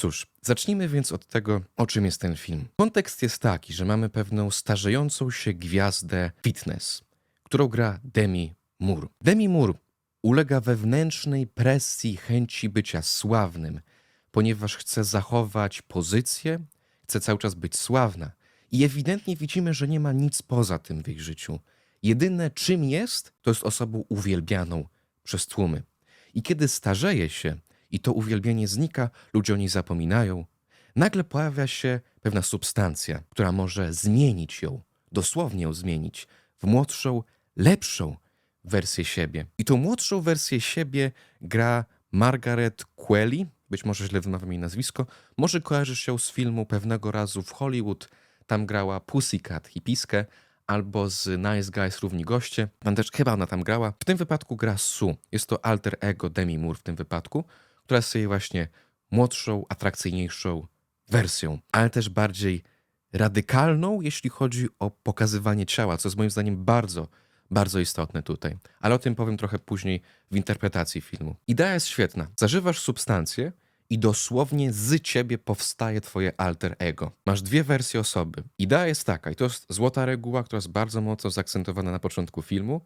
Cóż, zacznijmy więc od tego, o czym jest ten film. Kontekst jest taki, że mamy pewną starzejącą się gwiazdę fitness, którą gra Demi Moore. Demi Moore ulega wewnętrznej presji chęci bycia sławnym, ponieważ chce zachować pozycję, chce cały czas być sławna. I ewidentnie widzimy, że nie ma nic poza tym w jej życiu. Jedyne czym jest, to jest osobą uwielbianą przez tłumy. I kiedy starzeje się i to uwielbienie znika, ludzie o niej zapominają, nagle pojawia się pewna substancja, która może zmienić ją, dosłownie ją zmienić, w młodszą, lepszą wersję siebie. I tą młodszą wersję siebie gra Margaret Qualley, być może źle wymawiam jej nazwisko, może kojarzysz ją z filmu pewnego razu w Hollywood, tam grała Pussycat, hipiskę, albo z Nice Guys Równi Goście, tam też chyba ona tam grała. W tym wypadku gra Sue, jest to alter ego Demi Moore w tym wypadku, która jest jej właśnie młodszą, atrakcyjniejszą wersją, ale też bardziej radykalną, jeśli chodzi o pokazywanie ciała, co jest moim zdaniem bardzo, bardzo istotne tutaj. Ale o tym powiem trochę później w interpretacji filmu. Idea jest świetna. Zażywasz substancję i dosłownie z ciebie powstaje twoje alter ego. Masz dwie wersje osoby. Idea jest taka, i to jest złota reguła, która jest bardzo mocno zaakcentowana na początku filmu.